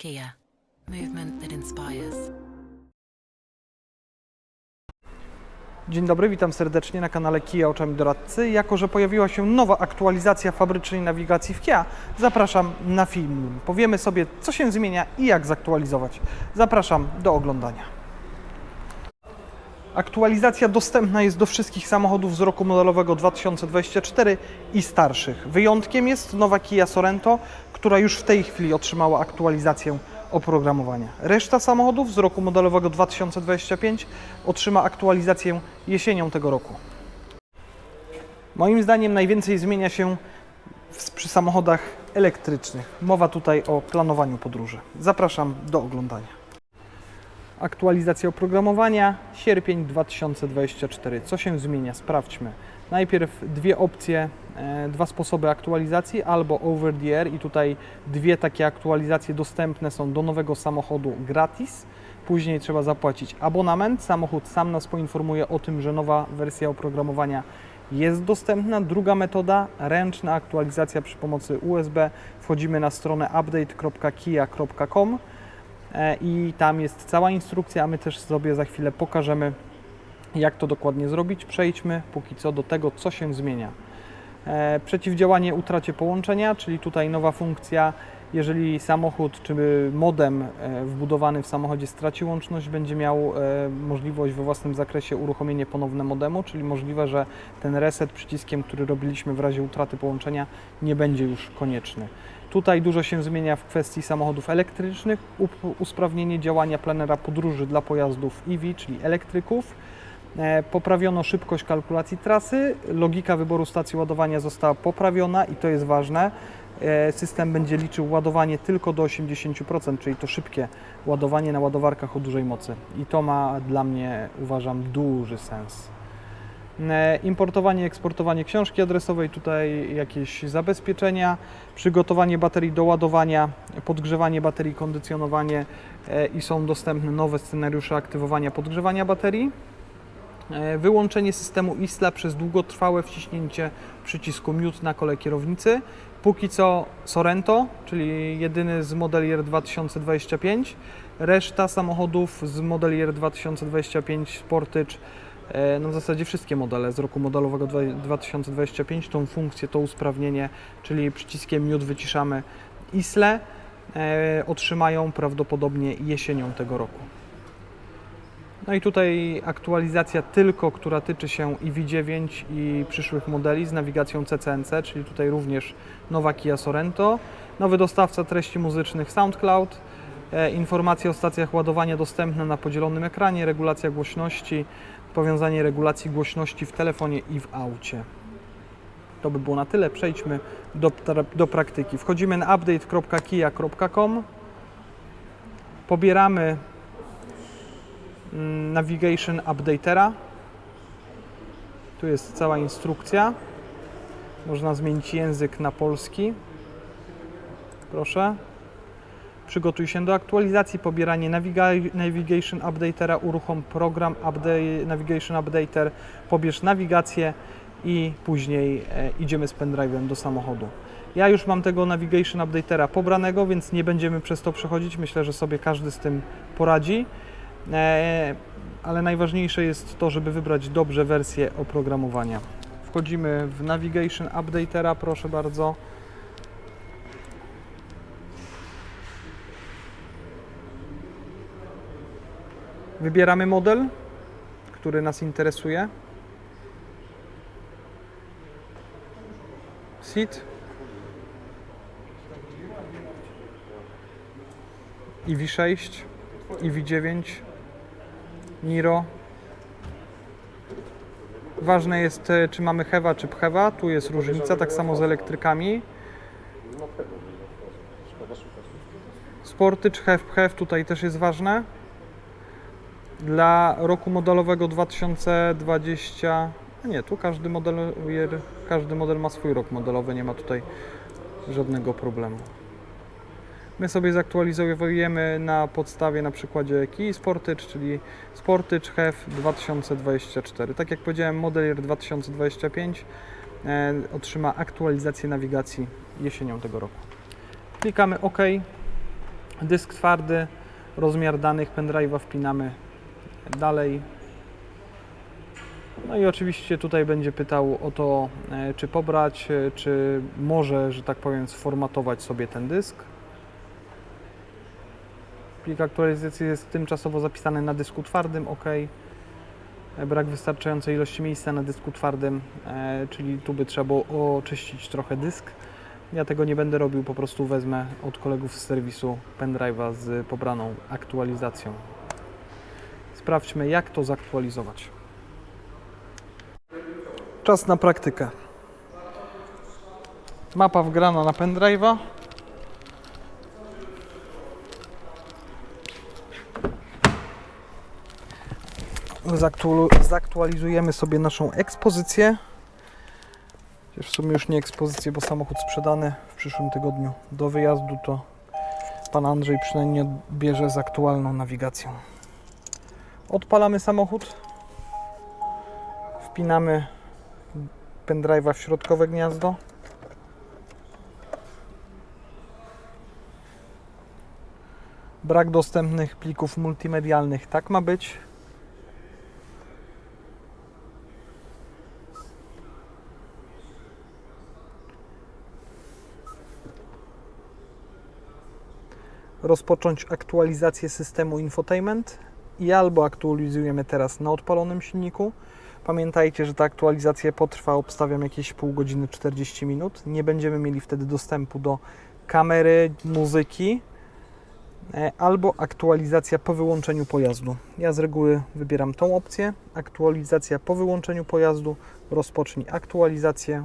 Kia, movement that inspires. Dzień dobry, witam serdecznie na kanale Kia Oczami Doradcy. Jako, że pojawiła się nowa aktualizacja fabrycznej nawigacji w Kia, zapraszam na film. Powiemy sobie, co się zmienia i jak zaktualizować. Zapraszam do oglądania. Aktualizacja dostępna jest do wszystkich samochodów z roku modelowego 2024 i starszych. Wyjątkiem jest nowa Kia Sorento, która już w tej chwili otrzymała aktualizację oprogramowania. Reszta samochodów z roku modelowego 2025 otrzyma aktualizację jesienią tego roku. Moim zdaniem najwięcej zmienia się przy samochodach elektrycznych. Mowa tutaj o planowaniu podróży. Zapraszam do oglądania. Aktualizacja oprogramowania, sierpień 2024. Co się zmienia? Sprawdźmy. Najpierw dwie opcje, e, dwa sposoby aktualizacji, albo over the air i tutaj dwie takie aktualizacje dostępne są do nowego samochodu gratis. Później trzeba zapłacić abonament. Samochód sam nas poinformuje o tym, że nowa wersja oprogramowania jest dostępna. Druga metoda, ręczna aktualizacja przy pomocy USB. Wchodzimy na stronę update.kia.com i tam jest cała instrukcja, a my też sobie za chwilę pokażemy, jak to dokładnie zrobić. Przejdźmy póki co do tego, co się zmienia. E, Przeciwdziałanie utracie połączenia, czyli tutaj nowa funkcja. Jeżeli samochód czy modem e, wbudowany w samochodzie straci łączność, będzie miał e, możliwość we własnym zakresie uruchomienie ponowne modemu, czyli możliwe, że ten reset przyciskiem, który robiliśmy w razie utraty połączenia, nie będzie już konieczny. Tutaj dużo się zmienia w kwestii samochodów elektrycznych, usprawnienie działania planera podróży dla pojazdów EV, czyli elektryków. E, Poprawiono szybkość kalkulacji trasy, logika wyboru stacji ładowania została poprawiona i to jest ważne. E, System będzie liczył ładowanie tylko do 80%, czyli to szybkie ładowanie na ładowarkach o dużej mocy. I to ma dla mnie, uważam, duży sens. E, Importowanie, eksportowanie książki adresowej, tutaj jakieś zabezpieczenia, przygotowanie baterii do ładowania, podgrzewanie baterii, kondycjonowanie e, i są dostępne nowe scenariusze aktywowania podgrzewania baterii. E, Wyłączenie systemu ISLA przez długotrwałe wciśnięcie przycisku mute na kole kierownicy. Póki co Sorento, czyli jedyny z Model Year 2025. Reszta samochodów z Model Year 2025 Sportage, no w zasadzie wszystkie modele. Z roku modelowego dwa- 2025 tą funkcję, to usprawnienie, czyli przyciskiem mute wyciszamy ISLE, e, otrzymają prawdopodobnie jesienią tego roku. No i tutaj aktualizacja tylko, która tyczy się EV9 i przyszłych modeli z nawigacją CCNC, czyli tutaj również nowa Kia Sorento, nowy dostawca treści muzycznych SoundCloud, e, informacje o stacjach ładowania dostępne na podzielonym ekranie, regulacja głośności, powiązanie regulacji głośności w telefonie i w aucie. To by było na tyle. Przejdźmy do, do praktyki. Wchodzimy na update.kia.com, pobieramy mm, Navigation Updatera. Tu jest cała instrukcja. Można zmienić język na polski. Proszę. Przygotuj się do aktualizacji, pobieranie naviga- Navigation Updatera, uruchom program Navigation Updater, pobierz nawigację i później e, idziemy z pendrive'em do samochodu. Ja już mam tego Navigation Updatera pobranego, więc nie będziemy przez to przechodzić. Myślę, że sobie każdy z tym poradzi. E, ale najważniejsze jest to, żeby wybrać dobrze wersję oprogramowania. Wchodzimy w Navigation Updatera, proszę bardzo. Wybieramy model, który nas interesuje. Seat. EV6, EV9, Niro. Ważne jest, e, czy mamy hewa, czy pchewa. Tu jest różnica, tak samo z elektrykami. Sporty, czy hew, pchew, tutaj też jest ważne. Dla roku modelowego 2020, a nie, tu każdy model, każdy model ma swój rok modelowy, nie ma tutaj żadnego problemu. My sobie zaktualizujemy na podstawie na przykładzie Key Sportage, czyli Sportage HEV 2024. Tak jak powiedziałem, model Year 2025 e, otrzyma aktualizację nawigacji jesienią tego roku. Klikamy OK. Dysk twardy, rozmiar danych pendrive'a wpinamy dalej. No i oczywiście tutaj będzie pytał o to, e, czy pobrać, e, czy może, że tak powiem, sformatować sobie ten dysk. Plik aktualizacji jest tymczasowo zapisany na dysku twardym, ok. E, Brak wystarczającej ilości miejsca na dysku twardym, czyli tu by trzeba było oczyścić trochę dysk. Ja tego nie będę robił, po prostu wezmę od kolegów z serwisu pendrive'a z pobraną aktualizacją. Sprawdźmy, jak to zaktualizować. Czas na praktykę. Mapa wgrana na pendrive'a. Zaktualizujemy sobie naszą ekspozycję. W sumie już nie ekspozycję, bo samochód sprzedany w przyszłym tygodniu do wyjazdu, to pan Andrzej przynajmniej bierze z aktualną nawigacją. Odpalamy samochód. Wpinamy pendrive'a w środkowe gniazdo. Brak dostępnych plików multimedialnych, tak ma być. Rozpocząć aktualizację systemu infotainment i albo aktualizujemy teraz na odpalonym silniku. Pamiętajcie, że ta aktualizacja potrwa, obstawiam, jakieś pół godziny, 40 minut. Nie będziemy mieli wtedy dostępu do kamery, muzyki, e, albo aktualizacja po wyłączeniu pojazdu. Ja z reguły wybieram tą opcję. Aktualizacja po wyłączeniu pojazdu. Rozpocznij aktualizację.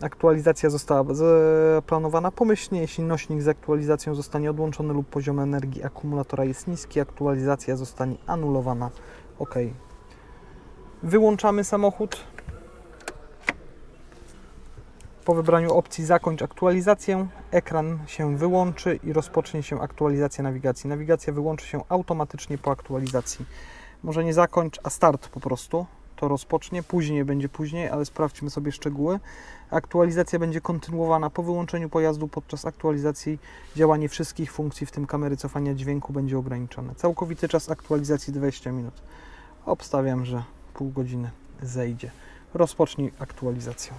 Aktualizacja została zaplanowana pomyślnie. Jeśli nośnik z aktualizacją zostanie odłączony lub poziom energii akumulatora jest niski, aktualizacja zostanie anulowana. OK. Wyłączamy samochód. Po wybraniu opcji zakończ aktualizację, ekran się wyłączy i rozpocznie się aktualizacja nawigacji. Nawigacja wyłączy się automatycznie po aktualizacji. Może nie zakończ, a start po prostu. To rozpocznie, później będzie później, ale sprawdźmy sobie szczegóły. Aktualizacja będzie kontynuowana po wyłączeniu pojazdu. Podczas aktualizacji działanie wszystkich funkcji, w tym kamery cofania dźwięku, będzie ograniczone. Całkowity czas aktualizacji 20 minut. Obstawiam, że pół godziny zejdzie. Rozpocznij aktualizację.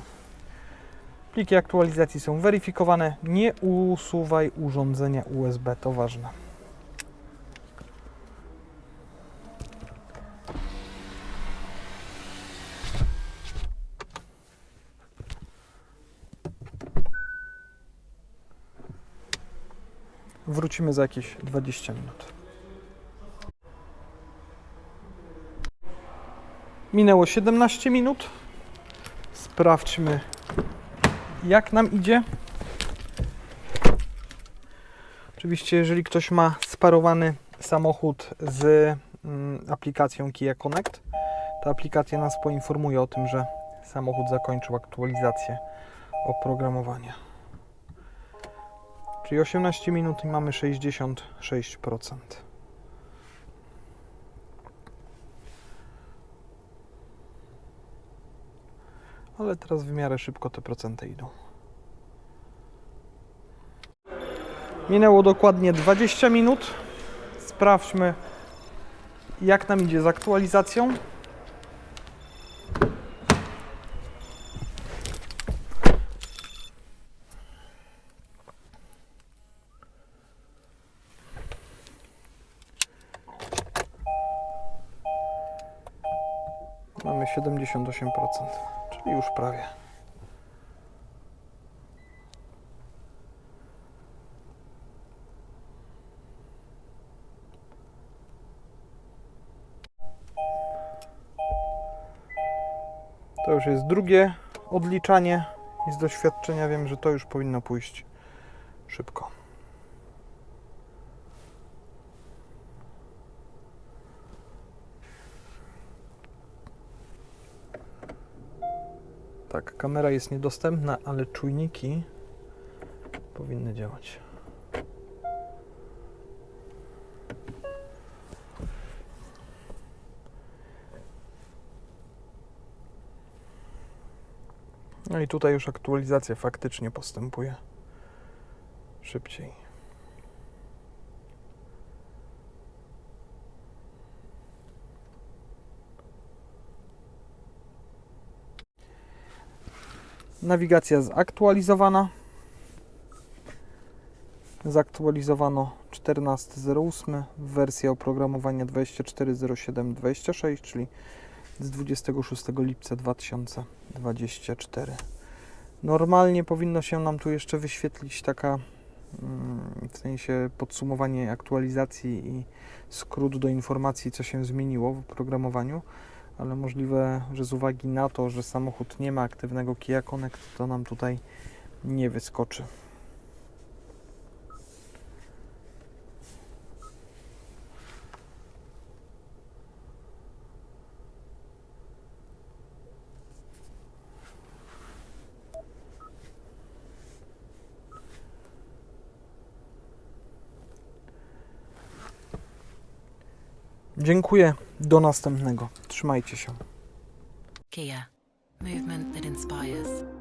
Pliki aktualizacji są weryfikowane. Nie usuwaj urządzenia USB, to ważne. Wrócimy za jakieś 20 minut. Minęło 17 minut. Sprawdźmy, jak nam idzie. Oczywiście, jeżeli ktoś ma sparowany samochód z mm, aplikacją Kia Connect, ta aplikacja nas poinformuje o tym, że samochód zakończył aktualizację oprogramowania. Czyli 18 minut i mamy 66%. Ale teraz w miarę szybko te procenty idą. Minęło dokładnie 20 minut. Sprawdźmy, jak nam idzie z aktualizacją. Mamy 78%, czyli już prawie. To już jest drugie odliczanie i z doświadczenia wiem, że to już powinno pójść szybko. Tak, kamera jest niedostępna, ale czujniki powinny działać. No i tutaj już aktualizacja faktycznie postępuje szybciej. Nawigacja zaktualizowana. Zaktualizowano 14.08, wersja oprogramowania 24.07.26, czyli z 26 lipca 2024. Normalnie powinno się nam tu jeszcze wyświetlić taka mm, w sensie podsumowanie aktualizacji i skrót do informacji, co się zmieniło w oprogramowaniu, ale możliwe, że z uwagi na to, że samochód nie ma aktywnego Kia Connect, to nam tutaj nie wyskoczy. Dziękuję. Do następnego. Trzymajcie się. Kia. Movement that inspires.